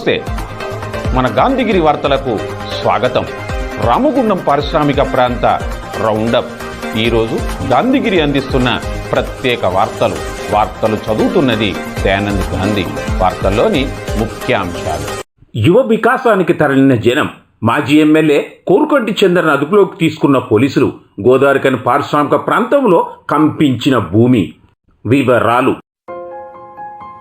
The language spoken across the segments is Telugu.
నమస్తే. మన గాంధీగిరి వార్తలకు స్వాగతం. రామగుండం పారిశ్రామిక ప్రాంత రౌండప్. ఈరోజు గాంధీగిరి అందిస్తున్న ప్రత్యేక వార్తలు. వార్తలు చదువుతున్నది దయానంద్ గాంధీ. వార్తల్లోని ముఖ్యాంశాలు. యువ వికాసానికి తరలిన జనం మాజీ ఎమ్మెల్యే కోరుకొంటి చంద్రను అదుపులోకి తీసుకున్న పోలీసులు గోదావరికని పారిశ్రామిక ప్రాంతంలో కంపించిన భూమి. వివరాలు.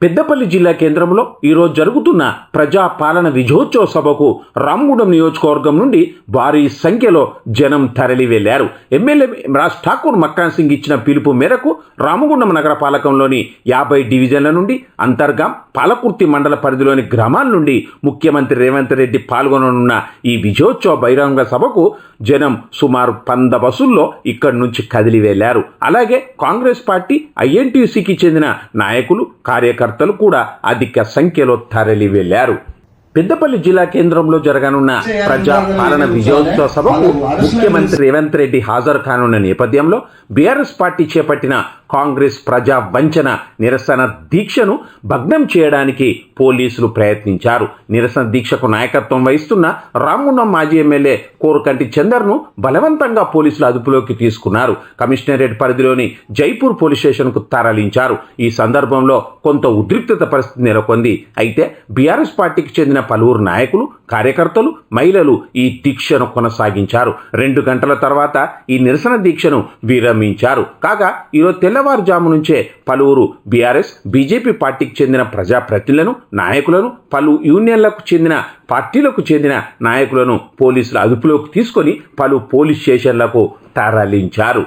Peddapalli జిల్లా కేంద్రంలో ఈరోజు జరుగుతున్న ప్రజా పాలన విజయోత్సవ సభకు రామగుండం నియోజకవర్గం నుండి భారీ సంఖ్యలో జనం తరలి వెళ్ళారు ఎమ్మెల్యే రాజ్ ఠాకూర్ మక్కాన్ సింగ్ ఇచ్చిన పిలుపు మేరకు రామగుండం నగరపాలకంలోని యాభై డివిజన్ల నుండి అంతర్గాం పాలకుర్తి మండల పరిధిలోని గ్రామాల నుండి ముఖ్యమంత్రి రేవంత్ రెడ్డి పాల్గొననున్న ఈ విజయోత్సవ బహిరంగ సభకు జనం సుమారు వంద బస్సుల్లో ఇక్కడి నుంచి కదిలి వెళ్ళారు అలాగే కాంగ్రెస్ పార్టీ ఐఎన్టీసీకి చెందిన నాయకులు కార్యకర్తలు కూడా అధిక సంఖ్యలో తరలి వెళ్ళారు పెద్దపల్లి జిల్లా కేంద్రంలో జరగనున్న ప్రజా పాలన విజయోత్సవ సభకు ముఖ్యమంత్రి రేవంత్ రెడ్డి హాజరు కానున్న నేపథ్యంలో బీఆర్ఎస్ పార్టీ చేపట్టిన కాంగ్రెస్ ప్రజా వంచన నిరసన దీక్షను భగ్నం చేయడానికి పోలీసులు ప్రయత్నించారు. నిరసన దీక్షకు నాయకత్వం వహిస్తున్న రామగుండం మాజీ ఎమ్మెల్యే కోరుకంటి చందర్ను బలవంతంగా పోలీసులు అదుపులోకి తీసుకున్నారు. కమిషనరేట్ పరిధిలోని జైపూర్ పోలీస్ స్టేషన్కు తరలించారు. ఈ సందర్భంలో కొంత ఉద్రిక్తత పరిస్థితి నెలకొంది. అయితే బీఆర్ఎస్ పార్టీకి చెందిన పలువురు నాయకులు కార్యకర్తలు మహిళలు ఈ దీక్షను కొనసాగించారు. రెండు గంటల తర్వాత ఈ నిరసన దీక్షను విరమించారు. కాగా ఈరోజు తెల్లవారుజాము నుంచే పలువురు బీఆర్ఎస్ బీజేపీ పార్టీకి చెందిన ప్రజాప్రతినిధులను నాయకులను పలు యూనియన్లకు చెందిన పార్టీలకు చెందిన నాయకులను పోలీసులు అదుపులోకి తీసుకొని పలు పోలీస్ స్టేషన్లకు తరలించారు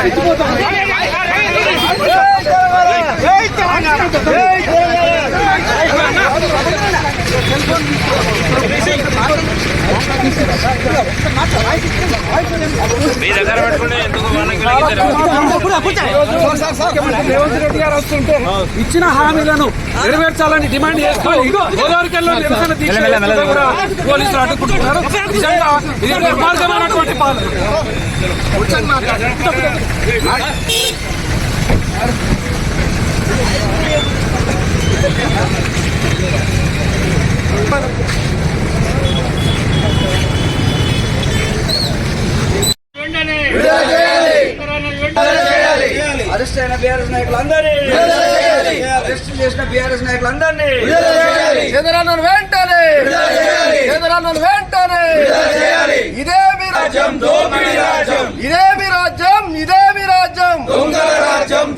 అడిగిపోతాం రేవంత్ రెడ్డి గారు వస్తుంటే ఇచ్చిన హామీలను నెరవేర్చాలని డిమాండ్ చేసుకొని గోదావరికెళ్ళలో నిరసన దీక్ష చేస్తుంటే కూడా పోలీసులు అడ్డుకుంటున్నారు నిజంగా ఇది నిర్మార్గమైనటువంటి పాలన కూర్చొని మాట్లాడండి. అరెస్ట్ అయిన బీఆర్ఎస్ నాయకులందరినీ అరెస్ట్ చేసిన బీఆర్ఎస్ నాయకులందరినీ. చంద్రన్న వెంటనే. చంద్రన్న వెంటనే. ఇదే మీ రాజ్యం. దోపిడీ రాజ్యం. ఇదే మీ రాజ్యం. ఇదే మీ రాజ్యం. రాజ్యం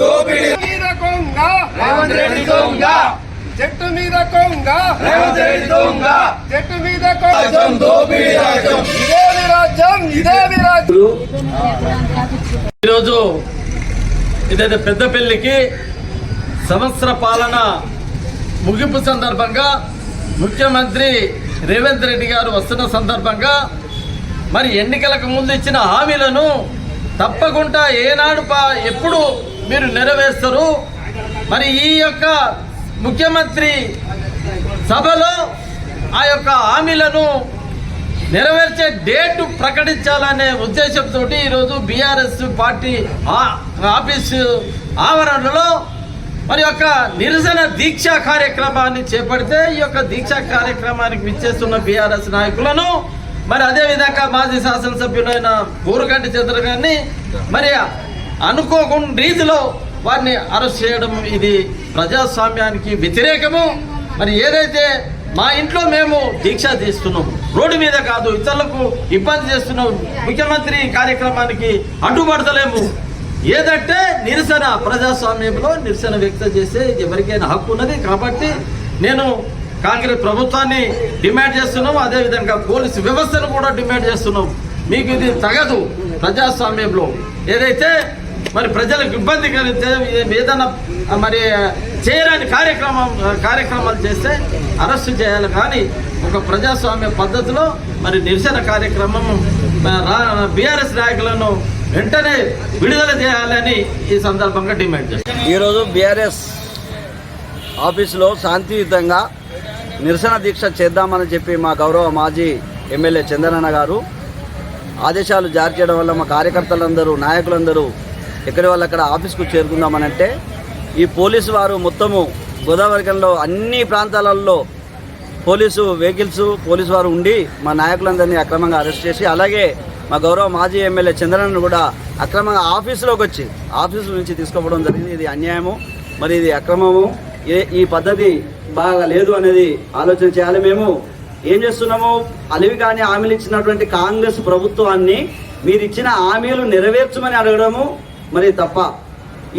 చెట్టు మీద కొంగ. చెట్టు మీద కొంగ. దోపిడీ రాజ్యం. ఇదే మీ రాజ్యం. ఇదే మీ రాజ్యం. ఈరోజు ఇదైతే పెద్దపల్లికి సంవత్సర పాలన ముగింపు సందర్భంగా ముఖ్యమంత్రి రేవంత్ రెడ్డి గారు వస్తున్న సందర్భంగా మరి ఎన్నికలకు ముందు ఇచ్చిన హామీలను తప్పకుండా ఏనాడు ఎప్పుడు మీరు నెరవేర్స్తారు మరి ఈ యొక్క ముఖ్యమంత్రి సభలో ఆ యొక్క హామీలను నెరవేర్చే డేటు ప్రకటించాలనే ఉద్దేశంతో ఈరోజు బీఆర్ఎస్ పార్టీ ఆ- ఆఫీసు ఆవరణలో మరి యొక్క నిరసన దీక్ష కార్యక్రమాన్ని చేపడితే ఈ యొక్క దీక్ష కార్యక్రమానికి విచ్చేస్తున్న బీఆర్ఎస్ నాయకులను మరి అదే విధంగా మాజీ శాసనసభ్యులైన ఊరుగంటి చంద్ర గారిని మరి అనుకోకుండా రీతిలో వారిని అరెస్ట్ చేయడం ఇది ప్రజాస్వామ్యానికి వ్యతిరేకము. మరి ఏదైతే మా ఇంట్లో మేము దీక్ష తీస్తున్నాం రోడ్డు మీద కాదు ఇతరులకు ఇబ్బంది చేస్తున్నాం ముఖ్యమంత్రి కార్యక్రమానికి అడ్డుపడతలేము. ఏదంటే నిరసన ప్రజాస్వామ్యంలో నిరసన వ్యక్తం చేసే ఎవరికైనా హక్కు ఉన్నది. కాబట్టి నేను కాంగ్రెస్ ప్రభుత్వాన్ని డిమాండ్ చేస్తున్నాం. అదేవిధంగా పోలీసు వ్యవస్థను కూడా డిమాండ్ చేస్తున్నాం. మీకు ఇది తగదు ప్రజాస్వామ్యంలో. ఏదైతే మరి ప్రజలకు ఇబ్బంది కలిగితే ఏదైనా మరి చేయరాని కార్యక్రమం కార్యక్రమాలు చేస్తే అరెస్టు చేయాలి. కానీ ఒక ప్రజాస్వామ్య పద్ధతిలో మరి నిరసన కార్యక్రమం బీఆర్ఎస్ నాయకులను వెంటనే విడుదల చేయాలని ఈ సందర్భంగా డిమాండ్ చేస్తాం ఈరోజు బీఆర్ఎస్ ఆఫీసులో శాంతియుతంగా నిరసన దీక్ష చేద్దామని చెప్పి మా గౌరవ మాజీ ఎమ్మెల్యే చంద్రన్న గారు ఆదేశాలు జారీ చేయడం వల్ల మా కార్యకర్తలందరూ నాయకులందరూ ఎక్కడి వాళ్ళు అక్కడ ఆఫీస్కు చేరుకుందామనంటే ఈ పోలీసు వారు మొత్తము గోదావరికంలో అన్ని ప్రాంతాలలో పోలీసు వెహికల్స్ పోలీసు వారు ఉండి మా నాయకులందరినీ అక్రమంగా అరెస్ట్ చేసి అలాగే మా గౌరవ మాజీ ఎమ్మెల్యే చంద్రన్న కూడా అక్రమంగా ఆఫీసులోకి వచ్చి ఆఫీసు నుంచి తీసుకోవడం జరిగింది. ఇది అన్యాయము. మరి ఇది అక్రమము. ఏ- ఈ పద్ధతి బాగా లేదు అనేది ఆలోచన చేయాలి మేము. ఏం చేస్తున్నాము? అలివి కానీ హామీలు ఇచ్చినటువంటి కాంగ్రెస్ ప్రభుత్వాన్ని మీరు ఇచ్చిన హామీలు నెరవేర్చమని అడగడము. మరి తప్ప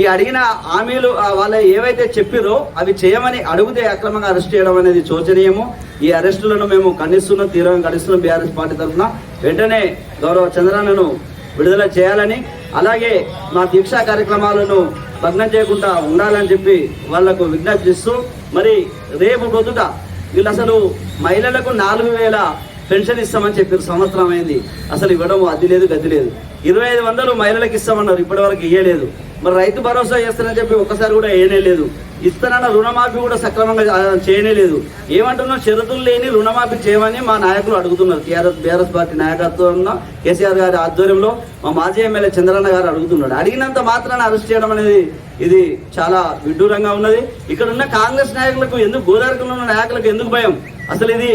ఈ అడిగిన హామీలు వాళ్ళ ఏవైతే చెప్పిరో అవి చేయమని అడిగితే అక్రమంగా అరెస్ట్ చేయడం అనేది శోచనీయము. ఈ అరెస్టులను మేము ఖండిస్తున్నాం తీవ్రంగా ఖండిస్తున్నాం బీఆర్ఎస్ పార్టీ తరఫున. వెంటనే గౌరవ చంద్రన్నను విడుదల చేయాలని అలాగే మా దీక్షా కార్యక్రమాలను భగ్నం చేయకుండా ఉండాలని చెప్పి వాళ్ళకు విజ్ఞప్తి చేస్తూ మరి రేపు పొద్దుట వీళ్ళు అసలు మహిళలకు నాలుగు వేల పెన్షన్ ఇస్తామని చెప్పారు సంవత్సరం అయింది. అసలు ఇవ్వడం అది లేదు గది లేదు. ఇరవై ఐదు వందలు మహిళలకు ఇస్తామన్నారు ఇప్పటి వరకు ఇయ్యలేదు. మరి రైతు భరోసా చేస్తానని చెప్పి ఒక్కసారి కూడా వేయనే లేదు. ఇస్తానన్న రుణమాఫీ కూడా సక్రమంగా చేయనేలేదు చేయనే లేదు. ఏమంటున్నాం షరతులు లేని రుణమాఫీ చేయమని మా నాయకులు అడుగుతున్నారు. టీఆర్ఎస్ బీఆర్ఎస్ పార్టీ నాయకత్వంలో కేసీఆర్ గారి ఆధ్వర్యంలో మా మాజీ ఎమ్మెల్యే చంద్రన్న గారు అడుగుతున్నాడు. అడిగినంత మాత్రాన అరెస్ట్ చేయడం అనేది ఇది చాలా విడ్డూరంగా ఉన్నది. ఇక్కడ ఉన్న కాంగ్రెస్ నాయకులకు ఎందుకు గోదావరిలో ఉన్న నాయకులకు ఎందుకు భయం? అసలు ఇది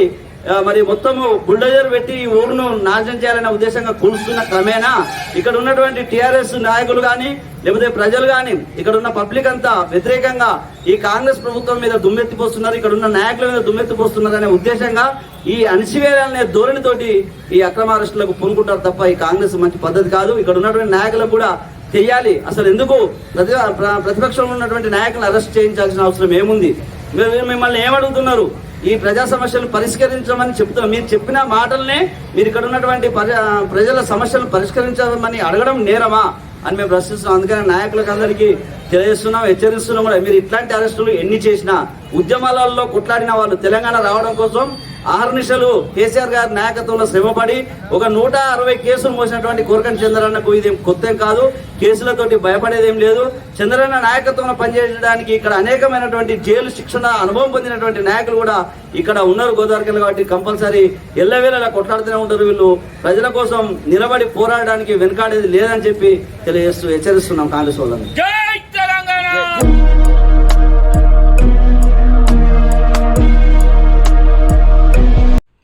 మరి మొత్తము బుల్డోజర్ పెట్టి ఈ ఊరును నాశనం చేయాలనే ఉద్దేశంగా కూలుస్తున్న క్రమేణా ఇక్కడ ఉన్నటువంటి టిఆర్ఎస్ నాయకులు కానీ లేకపోతే ప్రజలు కానీ ఇక్కడ ఉన్న పబ్లిక్ అంతా వ్యతిరేకంగా ఈ కాంగ్రెస్ ప్రభుత్వం మీద దుమ్మెత్తిపోస్తున్నారు ఇక్కడ ఉన్న నాయకుల మీద దుమ్మెత్తిపోస్తున్నారు అనే ఉద్దేశంగా ఈ అణిచివేయాలనే ధోరణితోటి ఈ అక్రమ అరెస్టులకు పూనుకుంటారు తప్ప ఈ కాంగ్రెస్ మంచి పద్ధతి కాదు. ఇక్కడ ఉన్నటువంటి నాయకులకు కూడా తెలియాలి. అసలు ఎందుకు? ప్రతి ప్ర- ప్రతిపక్షంలో ఉన్నటువంటి నాయకులను అరెస్ట్ చేయించాల్సిన అవసరం ఏముంది? మీరు మిమ్మల్ని ఏమడుగుతున్నారు? ఈ ప్రజా సమస్యలు పరిష్కరించమని చెప్తున్నాం. మీరు చెప్పిన మాటలనే మీరు ఇక్కడ ఉన్నటువంటి ప్రజల సమస్యలు పరిష్కరించమని అడగడం నేరమా అని మేము ప్రశ్నిస్తున్నాం. అందుకని నాయకులకు అందరికీ తెలియజేస్తున్నాం హెచ్చరిస్తున్నాం కూడా. మీరు ఇట్లాంటి అరెస్టులు ఎన్ని చేసినా ఉద్యమాలలో కొట్లాడిన వాళ్ళు తెలంగాణ రావడం కోసం ఆహర్నిశలు కేసీఆర్ గారి నాయకత్వంలో శ్రమపడి ఒక నూట అరవై కేసులు మోసినటువంటి కోరకని చంద్రన్నకు ఇది కొత్త కాదు. కేసులతోటి భయపడేదేం లేదు. చంద్రన్న నాయకత్వంలో పనిచేయడానికి ఇక్కడ అనేకమైనటువంటి జైలు శిక్షణ అనుభవం పొందినటువంటి నాయకులు కూడా ఇక్కడ ఉన్నారు గోదావరికలు కాబట్టి కంపల్సరీ ఎల్లవేళలా కొట్లాడుతూనే ఉంటారు వీళ్ళు. ప్రజల కోసం నిలబడి పోరాడడానికి వెనకాడేది లేదని చెప్పి తెలియజేస్తూ హెచ్చరిస్తున్నాం కాంగ్రెస్ వాళ్ళని.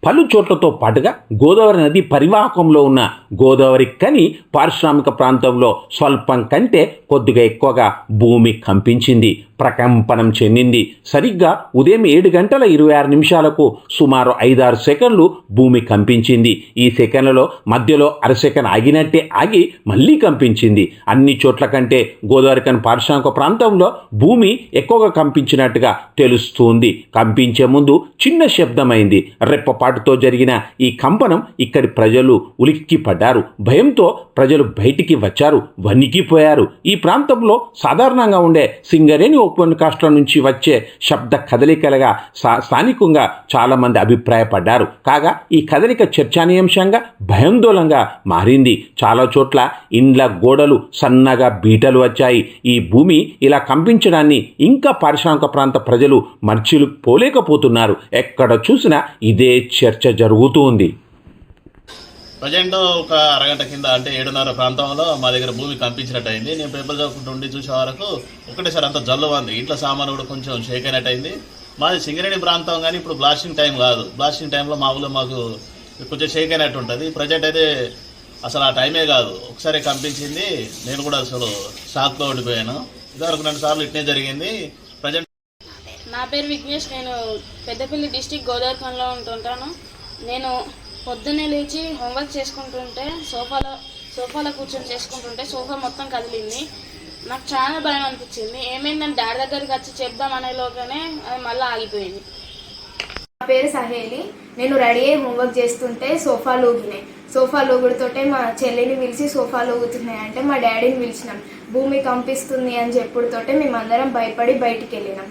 పలు చోట్లతో పాటుగా గోదావరి నది పరివాహకంలో ఉన్న గోదావరి కని పారిశ్రామిక ప్రాంతంలో స్వల్పం కంటే కొద్దిగా ఎక్కువగా భూమి కంపించింది. ప్రకంపనం చెందింది. సరిగ్గా ఉదయం ఏడు గంటల ఇరవై ఆరు నిమిషాలకు సుమారు ఐదారు సెకండ్లు భూమి కంపించింది. ఈ సెకండ్లలో మధ్యలో అరసెకండ్ ఆగినట్టే ఆగి మళ్ళీ కంపించింది. అన్ని చోట్ల కంటే గోదావరి కని పారిశ్రామిక ప్రాంతంలో భూమి ఎక్కువగా కంపించినట్టుగా తెలుస్తుంది. కంపించే ముందు చిన్న శబ్దమైంది. ఏర్పాటుతో జరిగిన ఈ కంపనం ఇక్కడి ప్రజలు ఉలిక్కి పడ్డారు భయంతో ప్రజలు బయటికి వచ్చారు వణికిపోయారు. ఈ ప్రాంతంలో సాధారణంగా ఉండే సింగరేణి ఓపెన్ కాస్ట్ల నుంచి వచ్చే శబ్ద కదలికలుగా స్థానికంగా చాలామంది అభిప్రాయపడ్డారు. కాగా ఈ కదలిక చర్చానీయాంశంగా భయాందోళనగా మారింది. చాలా చోట్ల ఇండ్ల గోడలు సన్నగా బీటలు వచ్చాయి. ఈ భూమి ఇలా కంపించడాన్ని ఇంకా పారిశ్రామిక ప్రాంత ప్రజలు మర్చిలు పోలేకపోతున్నారు ఎక్కడ చూసినా ఇదే చర్చ జరుగుతూ ఉంది. ప్రజెంట్ ఒక అరగంట కింద అంటే ఏడున్నర ప్రాంతంలో మా దగ్గర భూమి కంపించినట్టు అయింది నేను పేపర్ చదువుకుంటూ ఉండి చూసే వరకు ఒకటేసారి అంత జల్లు ఉంది. ఇంట్లో సామాను కూడా కొంచెం షేక్ అయినట్టు అయింది మాది సింగరేణి ప్రాంతం కానీ ఇప్పుడు బ్లాస్టింగ్ టైం కాదు. బ్లాస్టింగ్ టైంలో మా ఊళ్ళో మాకు కొంచెం షేక్ అయినట్టు ఉంటుంది. ప్రజెంట్ అయితే అసలు ఆ టైమే కాదు. ఒకసారి కంపించింది నేను కూడా అసలు షాక్లో ఉండిపోయాను. ఇదివరకు రెండు సార్లు ఇట్నే జరిగింది. నా పేరు విఘ్నేష్ నేను పెద్దపల్లి డిస్టిక్ గోదావరిఖంలో ఉంటుంటాను. నేను పొద్దున్నే లేచి హోంవర్క్ చేసుకుంటుంటే సోఫాలో సోఫాలో కూర్చొని చేసుకుంటుంటే సోఫా మొత్తం కదిలింది. నాకు చాలా భయం అనిపించింది. ఏమైందని డాడీ దగ్గరికి వచ్చి చెప్దాం అనేలోగానే అది మళ్ళీ ఆగిపోయింది. నా పేరు సహేలి. నేను రెడీ అయ్యి హోంవర్క్ చేస్తుంటే సోఫాలు ఊగినాయి సోఫా ఊగుడుతోటే మా చెల్లిని పిలిచి సోఫాలు ఊగుతున్నాయి అంటే మా డాడీని పిలిచినాం. భూమి కంపిస్తుంది అని చెప్పుడుతోటే మేమందరం భయపడి బయటికి వెళ్ళినాం.